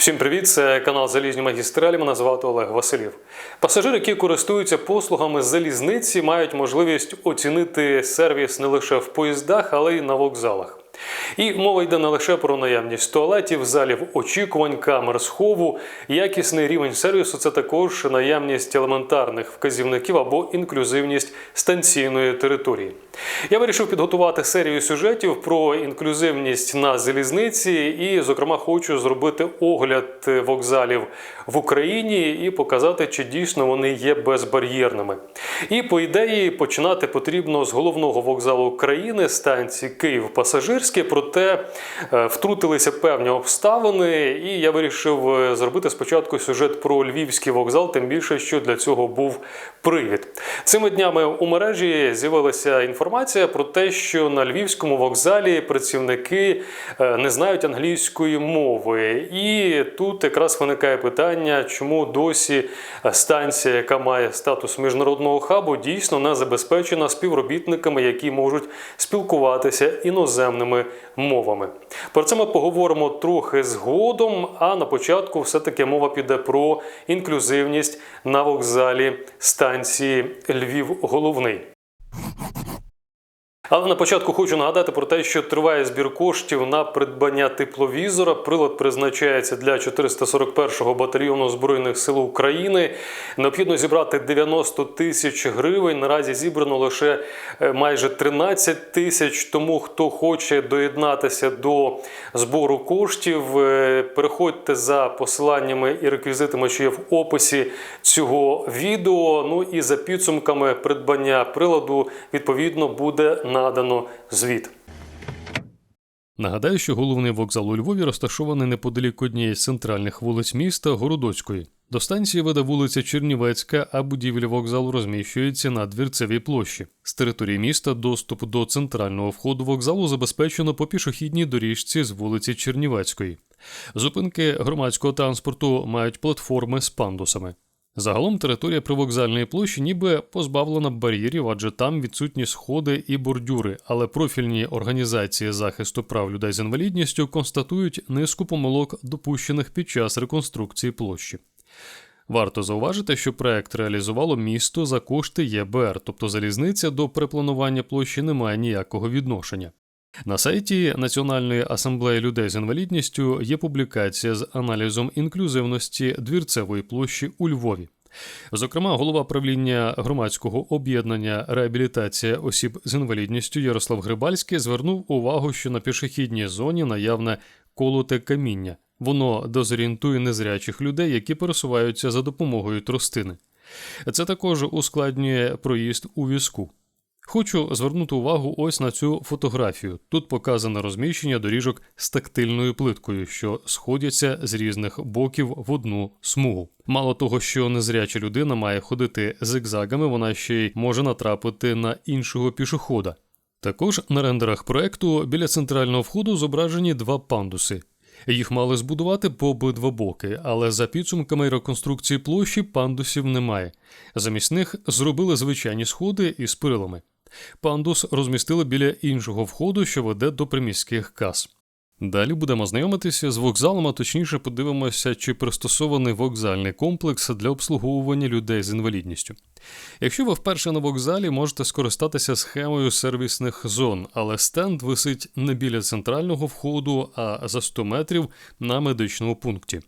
Всім привіт! Це канал Залізні магістралі. Мене звати Олег Василів. Пасажири, які користуються послугами залізниці, мають можливість оцінити сервіс не лише в поїздах, але й на вокзалах. І мова йде не лише про наявність туалетів, залів очікувань, камер схову, якісний рівень сервісу це також наявність елементарних вказівників або інклюзивність станційної території. Я вирішив підготувати серію сюжетів про інклюзивність на залізниці, і, зокрема, хочу зробити огляд вокзалів в Україні і показати, чи дійсно вони є безбар'єрними. І по ідеї починати потрібно з головного вокзалу країни станції Київ Пасажирське. Проте е, втрутилися певні обставини, і я вирішив е, зробити спочатку сюжет про львівський вокзал, тим більше, що для цього був привід. Цими днями у мережі з'явилася інформація про те, що на львівському вокзалі працівники е, не знають англійської мови. І тут якраз виникає питання, чому досі станція, яка має статус міжнародного хабу, дійсно не забезпечена співробітниками, які можуть спілкуватися іноземними мовами. Про це ми поговоримо трохи згодом. А на початку все-таки мова піде про інклюзивність на вокзалі станції Львів Головний. Але на початку хочу нагадати про те, що триває збір коштів на придбання тепловізора. Прилад призначається для 441-го батальйону збройних сил України. Необхідно зібрати 90 тисяч гривень. Наразі зібрано лише е, майже 13 тисяч. Тому хто хоче доєднатися до збору коштів, е, переходьте за посиланнями і реквізитами, що є в описі цього відео. Ну і за підсумками придбання приладу відповідно буде надано звіт. Нагадаю, що головний вокзал у Львові розташований неподалік однієї з центральних вулиць міста Городоцької. До станції веде вулиця Чернівецька, а будівля вокзалу розміщується на двірцевій площі. З території міста доступ до центрального входу вокзалу забезпечено по пішохідній доріжці з вулиці Чернівецької. Зупинки громадського транспорту мають платформи з пандусами. Загалом територія привокзальної площі ніби позбавлена бар'єрів, адже там відсутні сходи і бордюри, але профільні організації захисту прав людей з інвалідністю констатують низку помилок, допущених під час реконструкції площі. Варто зауважити, що проект реалізувало місто за кошти ЄБР, тобто залізниця до перепланування площі не має ніякого відношення. На сайті Національної асамблеї людей з інвалідністю є публікація з аналізом інклюзивності двірцевої площі у Львові. Зокрема, голова правління громадського об'єднання реабілітація осіб з інвалідністю Ярослав Грибальський звернув увагу, що на пішохідній зоні наявне колоте каміння. Воно дезорієнтує незрячих людей, які пересуваються за допомогою тростини. Це також ускладнює проїзд у візку. Хочу звернути увагу ось на цю фотографію. Тут показане розміщення доріжок з тактильною плиткою, що сходяться з різних боків в одну смугу. Мало того, що незряча людина має ходити зигзагами, вона ще й може натрапити на іншого пішохода. Також на рендерах проекту біля центрального входу зображені два пандуси. Їх мали збудувати по обидва боки, але за підсумками реконструкції площі пандусів немає. Замість них зробили звичайні сходи із перилами. Пандус розмістили біля іншого входу, що веде до приміських кас. Далі будемо знайомитися з вокзалом, а точніше подивимося, чи пристосований вокзальний комплекс для обслуговування людей з інвалідністю. Якщо ви вперше на вокзалі, можете скористатися схемою сервісних зон, але стенд висить не біля центрального входу, а за 100 метрів на медичному пункті.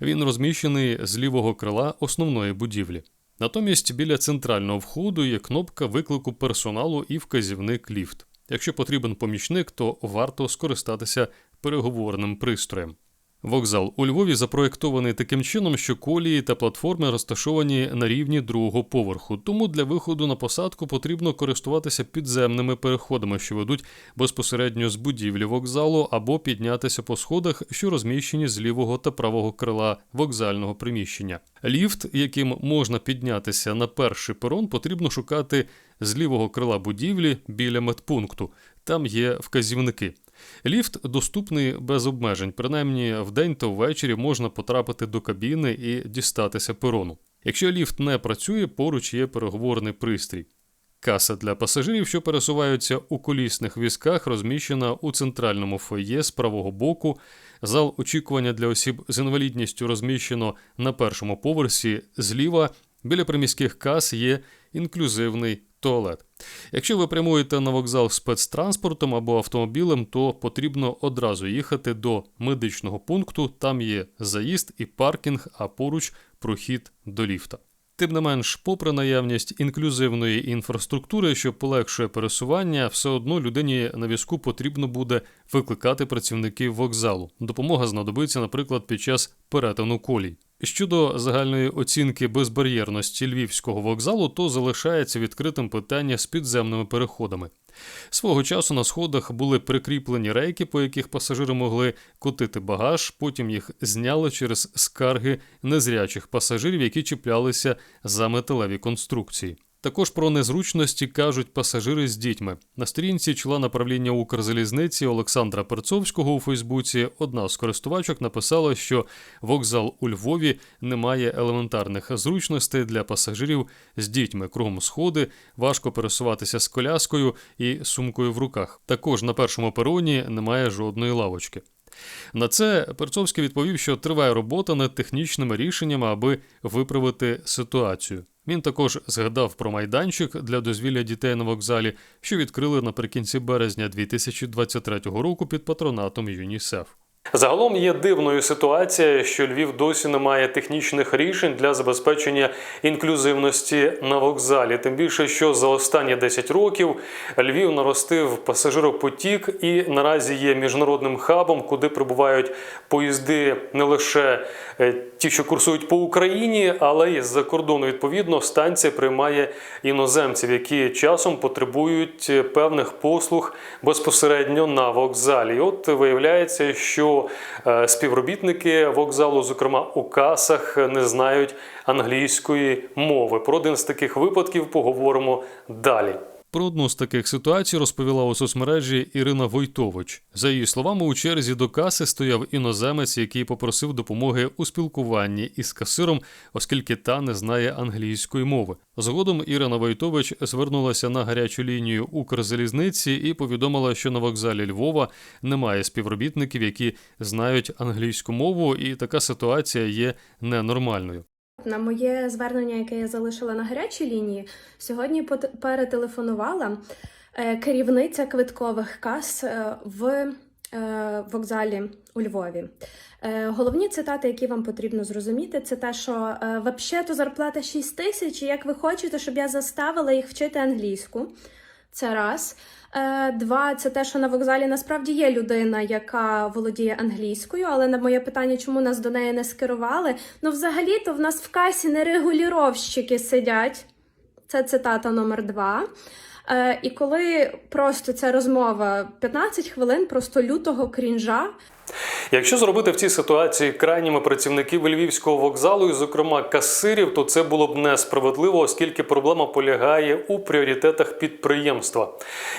Він розміщений з лівого крила основної будівлі. Натомість біля центрального входу є кнопка виклику персоналу і вказівник ліфт. Якщо потрібен помічник, то варто скористатися переговорним пристроєм. Вокзал у Львові запроєктований таким чином, що колії та платформи розташовані на рівні другого поверху, тому для виходу на посадку потрібно користуватися підземними переходами, що ведуть безпосередньо з будівлі вокзалу, або піднятися по сходах, що розміщені з лівого та правого крила вокзального приміщення. Ліфт, яким можна піднятися на перший перон, потрібно шукати з лівого крила будівлі біля медпункту. Там є вказівники. Ліфт доступний без обмежень, принаймні вдень та ввечері можна потрапити до кабіни і дістатися перону. Якщо ліфт не працює, поруч є переговорний пристрій. Каса для пасажирів, що пересуваються у колісних візках, розміщена у центральному фоє з правого боку. Зал очікування для осіб з інвалідністю розміщено на першому поверсі зліва. Біля приміських кас є інклюзивний туалет. Якщо ви прямуєте на вокзал спецтранспортом або автомобілем, то потрібно одразу їхати до медичного пункту. Там є заїзд і паркінг, а поруч прохід до ліфта. Тим не менш, попри наявність інклюзивної інфраструктури, що полегшує пересування, все одно людині на візку потрібно буде викликати працівників вокзалу. Допомога знадобиться, наприклад, під час перетину колій. Щодо загальної оцінки безбар'єрності львівського вокзалу, то залишається відкритим питання з підземними переходами. Свого часу на сходах були прикріплені рейки, по яких пасажири могли котити багаж, потім їх зняли через скарги незрячих пасажирів, які чіплялися за металеві конструкції. Також про незручності кажуть пасажири з дітьми. На сторінці члена правління Укрзалізниці Олександра Перцовського у Фейсбуці одна з користувачок написала, що вокзал у Львові не має елементарних зручностей для пасажирів з дітьми. Кругом сходи, важко пересуватися з коляскою і сумкою в руках. Також на першому пероні немає жодної лавочки. На це Перцовський відповів, що триває робота над технічними рішеннями, аби виправити ситуацію. Він також згадав про майданчик для дозвілля дітей на вокзалі, що відкрили наприкінці березня 2023 року під патронатом ЮНІСЕФ. Загалом є дивною ситуація, що Львів досі не має технічних рішень для забезпечення інклюзивності на вокзалі. Тим більше, що за останні 10 років Львів наростив пасажиропотік і наразі є міжнародним хабом, куди прибувають поїзди не лише е, ті, що курсують по Україні, але й з-за кордону. Відповідно, станція приймає іноземців, які часом потребують певних послуг безпосередньо на вокзалі. От виявляється, що е, співробітники вокзалу, зокрема у касах, не знають англійської мови. Про один з таких випадків поговоримо далі. Про одну з таких ситуацій розповіла у соцмережі Ірина Войтович. За її словами, у черзі до каси стояв іноземець, який попросив допомоги у спілкуванні із касиром, оскільки та не знає англійської мови. Згодом Ірина Войтович звернулася на гарячу лінію Укрзалізниці і повідомила, що на вокзалі Львова немає співробітників, які знають англійську мову, і така ситуація є ненормальною. На моє звернення, яке я залишила на гарячій лінії, сьогодні перетелефонувала е, керівниця квиткових кас е, в е, вокзалі у Львові. Головні цитати, які вам потрібно зрозуміти, це те, що е, «Вообще-то зарплата 6 тисяч, і як ви хочете, щоб я заставила їх вчити англійську. Це раз. Е, Два, це те, що на вокзалі насправді є людина, яка володіє англійською, але на моє питання, чому нас до неї не скерували. Ну, взагалі-то в нас в касі не регулюровщики сидять. Це цитата номер два. Е, і коли просто ця розмова 15 хвилин просто лютого крінжа, Якщо зробити в цій ситуації крайніми працівників львівського вокзалу, і, зокрема касирів, то це було б несправедливо, оскільки проблема полягає у пріоритетах підприємства.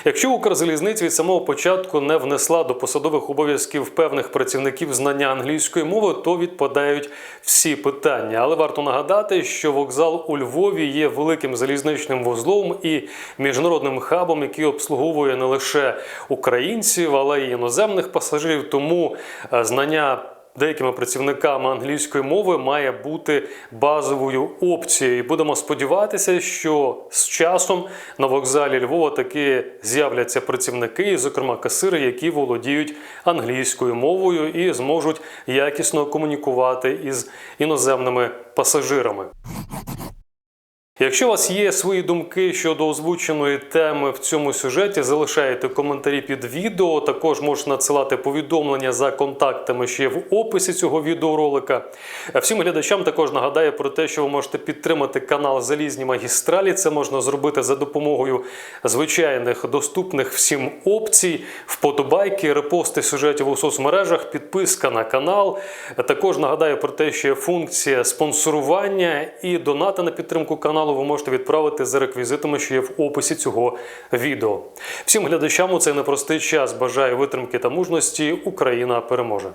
Якщо Укрзалізниця від самого початку не внесла до посадових обов'язків певних працівників знання англійської мови, то відпадають всі питання. Але варто нагадати, що вокзал у Львові є великим залізничним вузлом і міжнародним хабом, який обслуговує не лише українців, але й іноземних пасажирів. Тому е, знання деякими працівниками англійської мови має бути базовою опцією. І будемо сподіватися, що з часом на вокзалі Львова таки з'являться працівники, і, зокрема касири, які володіють англійською мовою і зможуть якісно комунікувати із іноземними пасажирами. Якщо у вас є свої думки щодо озвученої теми в цьому сюжеті, залишайте коментарі під відео. Також можете надсилати повідомлення за контактами, є в описі цього відеоролика. Всім глядачам також нагадаю про те, що ви можете підтримати канал Залізні магістралі. Це можна зробити за допомогою звичайних доступних всім опцій, вподобайки, репости сюжетів у соцмережах, підписка на канал. Також нагадаю про те, що є функція спонсорування і донати на підтримку каналу ви можете відправити за реквізитами, що є в описі цього відео. Всім глядачам у цей непростий час бажаю витримки та мужності. Україна переможе.